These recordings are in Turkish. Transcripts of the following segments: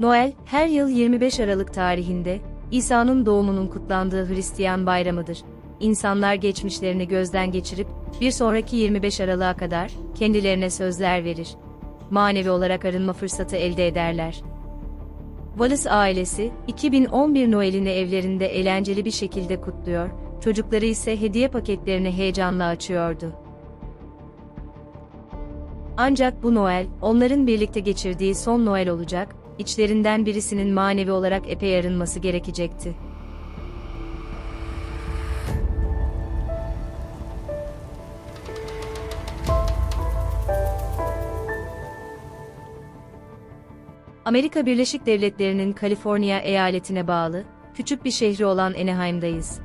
Noel, her yıl 25 Aralık tarihinde, İsa'nın doğumunun kutlandığı Hristiyan bayramıdır. İnsanlar geçmişlerini gözden geçirip, bir sonraki 25 Aralık'a kadar, kendilerine sözler verir. Manevi olarak arınma fırsatı elde ederler. Wallace ailesi, 2011 Noel'ini evlerinde eğlenceli bir şekilde kutluyor, çocukları ise hediye paketlerini heyecanla açıyordu. Ancak bu Noel, onların birlikte geçirdiği son Noel olacak, içlerinden birisinin manevi olarak epey arınması gerekecekti. Amerika Birleşik Devletleri'nin Kaliforniya eyaletine bağlı, küçük bir şehri olan Anaheim'dayız.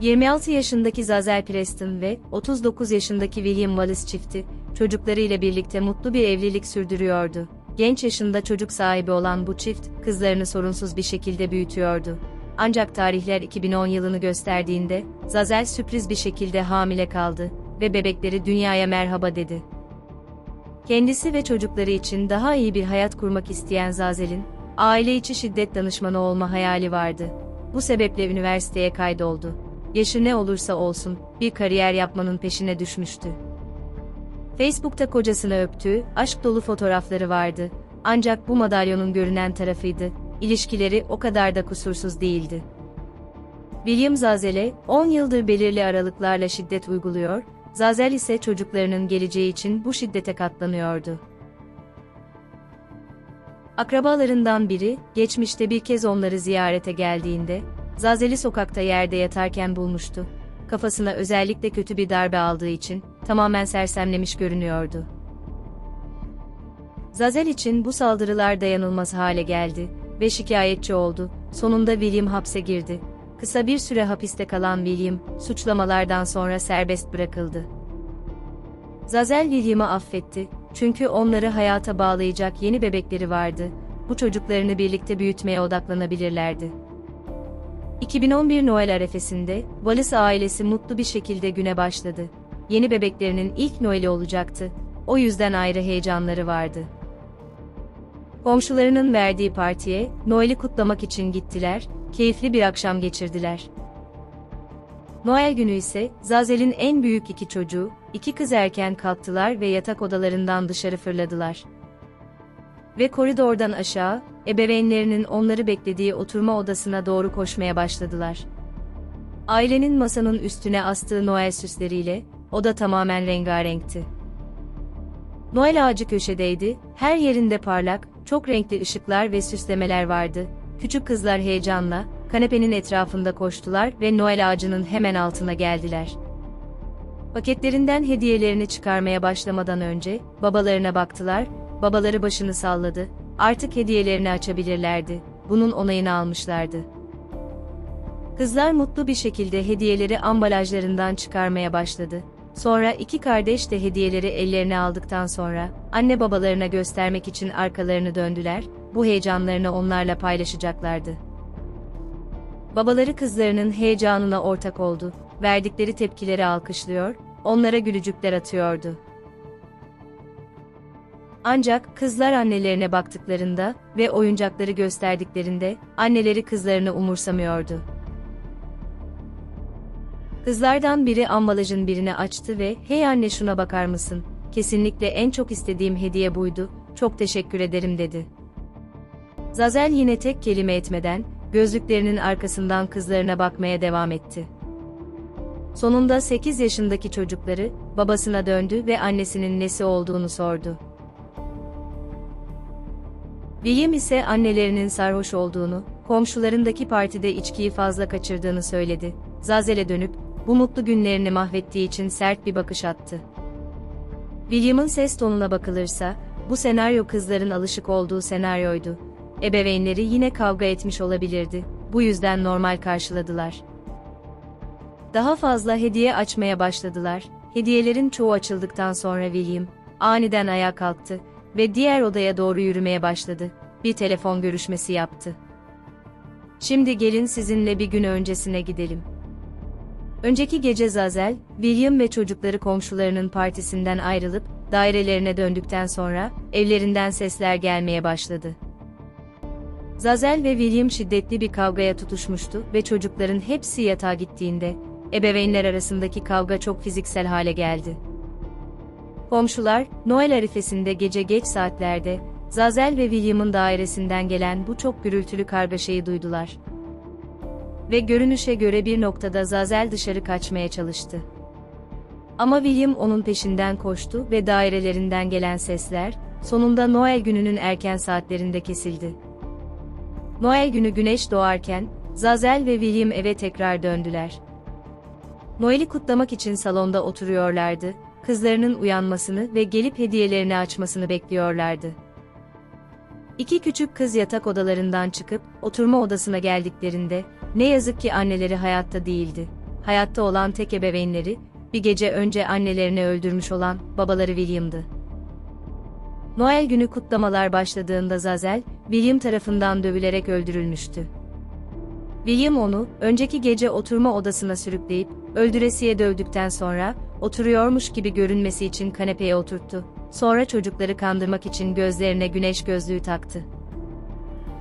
26 yaşındaki Zazel Preston ve 39 yaşındaki William Wallace çifti, çocuklarıyla birlikte mutlu bir evlilik sürdürüyordu. Genç yaşında çocuk sahibi olan bu çift, kızlarını sorunsuz bir şekilde büyütüyordu. Ancak tarihler 2010 yılını gösterdiğinde, Zazel sürpriz bir şekilde hamile kaldı ve bebekleri dünyaya merhaba dedi. Kendisi ve çocukları için daha iyi bir hayat kurmak isteyen Zazel'in, aile içi şiddet danışmanı olma hayali vardı. Bu sebeple üniversiteye kaydoldu. Yaşı ne olursa olsun, bir kariyer yapmanın peşine düşmüştü. Facebook'ta kocasını öptüğü, aşk dolu fotoğrafları vardı. Ancak bu madalyonun görünen tarafıydı. İlişkileri o kadar da kusursuz değildi. William Zazel'e 10 yıldır belirli aralıklarla şiddet uyguluyor, Zazel ise çocuklarının geleceği için bu şiddete katlanıyordu. Akrabalarından biri, geçmişte bir kez onları ziyarete geldiğinde, Zazel'i sokakta yerde yatarken bulmuştu. Kafasına özellikle kötü bir darbe aldığı için, tamamen sersemlemiş görünüyordu. Zazel için bu saldırılar dayanılmaz hale geldi ve şikayetçi oldu. Sonunda William hapse girdi. Kısa bir süre hapiste kalan William, suçlamalardan sonra serbest bırakıldı. Zazel William'ı affetti, çünkü onları hayata bağlayacak yeni bebekleri vardı, bu çocuklarını birlikte büyütmeye odaklanabilirlerdi. 2011 Noel arefesinde, Wallace ailesi mutlu bir şekilde güne başladı. Yeni bebeklerinin ilk Noel'i olacaktı, o yüzden ayrı heyecanları vardı. Komşularının verdiği partiye, Noel'i kutlamak için gittiler, keyifli bir akşam geçirdiler. Noel günü ise, Zazel'in en büyük iki çocuğu, iki kız erken kalktılar ve yatak odalarından dışarı fırladılar. Ve koridordan aşağı, ebeveynlerinin onları beklediği oturma odasına doğru koşmaya başladılar. Ailenin masanın üstüne astığı Noel süsleriyle, oda tamamen rengarenkti. Noel ağacı köşedeydi, her yerinde parlak, çok renkli ışıklar ve süslemeler vardı. Küçük kızlar heyecanla, kanepenin etrafında koştular ve Noel ağacının hemen altına geldiler. Paketlerinden hediyelerini çıkarmaya başlamadan önce, babalarına baktılar, babaları başını salladı, artık hediyelerini açabilirlerdi, bunun onayını almışlardı. Kızlar mutlu bir şekilde hediyeleri ambalajlarından çıkarmaya başladı. Sonra iki kardeş de hediyeleri ellerine aldıktan sonra, anne babalarına göstermek için arkalarını döndüler, bu heyecanlarını onlarla paylaşacaklardı. Babaları kızlarının heyecanına ortak oldu, verdikleri tepkileri alkışlıyor, onlara gülücükler atıyordu. Ancak kızlar annelerine baktıklarında ve oyuncakları gösterdiklerinde anneleri kızlarını umursamıyordu. Kızlardan biri ambalajın birini açtı ve "Hey anne şuna bakar mısın? Kesinlikle en çok istediğim hediye buydu. Çok teşekkür ederim." dedi. Zazel yine tek kelime etmeden gözlüklerinin arkasından kızlarına bakmaya devam etti. Sonunda 8 yaşındaki çocukları babasına döndü ve annesinin nesi olduğunu sordu. William ise annelerinin sarhoş olduğunu, komşularındaki partide içkiyi fazla kaçırdığını söyledi. Zazel'e dönüp, bu mutlu günlerini mahvettiği için sert bir bakış attı. William'ın ses tonuna bakılırsa, bu senaryo kızların alışık olduğu senaryoydu. Ebeveynleri yine kavga etmiş olabilirdi, bu yüzden normal karşıladılar. Daha fazla hediye açmaya başladılar, hediyelerin çoğu açıldıktan sonra William, aniden ayağa kalktı ve diğer odaya doğru yürümeye başladı. Bir telefon görüşmesi yaptı. Şimdi gelin sizinle bir gün öncesine gidelim. Önceki gece Zazel, William ve çocukları komşularının partisinden ayrılıp, dairelerine döndükten sonra, evlerinden sesler gelmeye başladı. Zazel ve William şiddetli bir kavgaya tutuşmuştu ve çocukların hepsi yatağa gittiğinde, ebeveynler arasındaki kavga çok fiziksel hale geldi. Komşular, Noel arifesinde gece geç saatlerde, Zazel ve William'ın dairesinden gelen bu çok gürültülü kargaşayı duydular. Ve görünüşe göre bir noktada Zazel dışarı kaçmaya çalıştı. Ama William onun peşinden koştu ve dairelerinden gelen sesler, sonunda Noel gününün erken saatlerinde kesildi. Noel günü güneş doğarken, Zazel ve William eve tekrar döndüler. Noel'i kutlamak için salonda oturuyorlardı, kızlarının uyanmasını ve gelip hediyelerini açmasını bekliyorlardı. İki küçük kız yatak odalarından çıkıp, oturma odasına geldiklerinde, ne yazık ki anneleri hayatta değildi. Hayatta olan tek ebeveynleri, bir gece önce annelerini öldürmüş olan babaları William'dı. Noel günü kutlamalar başladığında Zazel, William tarafından dövülerek öldürülmüştü. William onu, önceki gece oturma odasına sürükleyip, öldüresiye dövdükten sonra, oturuyormuş gibi görünmesi için kanepeye oturttu. Sonra çocukları kandırmak için gözlerine güneş gözlüğü taktı.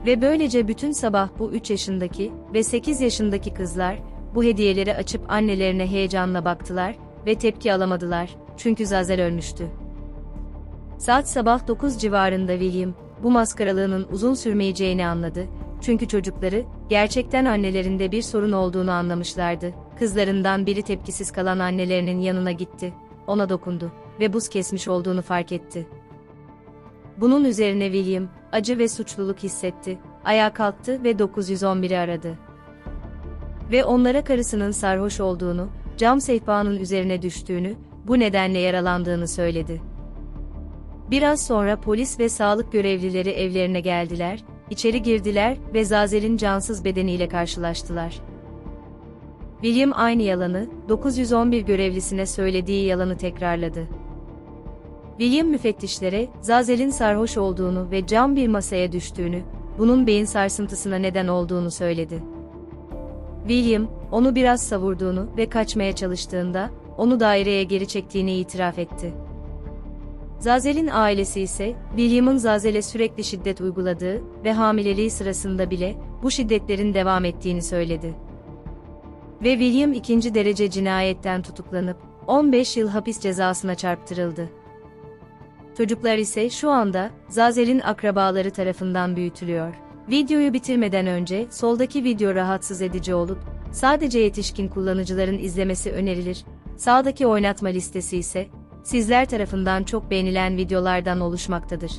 Ve böylece bütün sabah bu 3 yaşındaki ve 8 yaşındaki kızlar, bu hediyeleri açıp annelerine heyecanla baktılar ve tepki alamadılar, çünkü Zazel ölmüştü. Saat sabah 9 civarında William, bu maskaralığının uzun sürmeyeceğini anladı, çünkü çocukları, gerçekten annelerinde bir sorun olduğunu anlamışlardı. Kızlarından biri tepkisiz kalan annelerinin yanına gitti, ona dokundu ve buz kesmiş olduğunu fark etti. Bunun üzerine William, acı ve suçluluk hissetti, ayağa kalktı ve 911'i aradı. Ve onlara karısının sarhoş olduğunu, cam sehpanın üzerine düştüğünü, bu nedenle yaralandığını söyledi. Biraz sonra polis ve sağlık görevlileri evlerine geldiler, içeri girdiler ve Zazel'in cansız bedeniyle karşılaştılar. William aynı yalanı, 911 görevlisine söylediği yalanı tekrarladı. William müfettişlere, Zazel'in sarhoş olduğunu ve cam bir masaya düştüğünü, bunun beyin sarsıntısına neden olduğunu söyledi. William, onu biraz savurduğunu ve kaçmaya çalıştığında, onu daireye geri çektiğini itiraf etti. Zazel'in ailesi ise, William'ın Zazel'e sürekli şiddet uyguladığı ve hamileliği sırasında bile bu şiddetlerin devam ettiğini söyledi. Ve William ikinci derece cinayetten tutuklanıp 15 yıl hapis cezasına çarptırıldı. Çocuklar ise şu anda Zazel'in akrabaları tarafından büyütülüyor. Videoyu bitirmeden önce soldaki video rahatsız edici olup sadece yetişkin kullanıcıların izlemesi önerilir. Sağdaki oynatma listesi ise sizler tarafından çok beğenilen videolardan oluşmaktadır.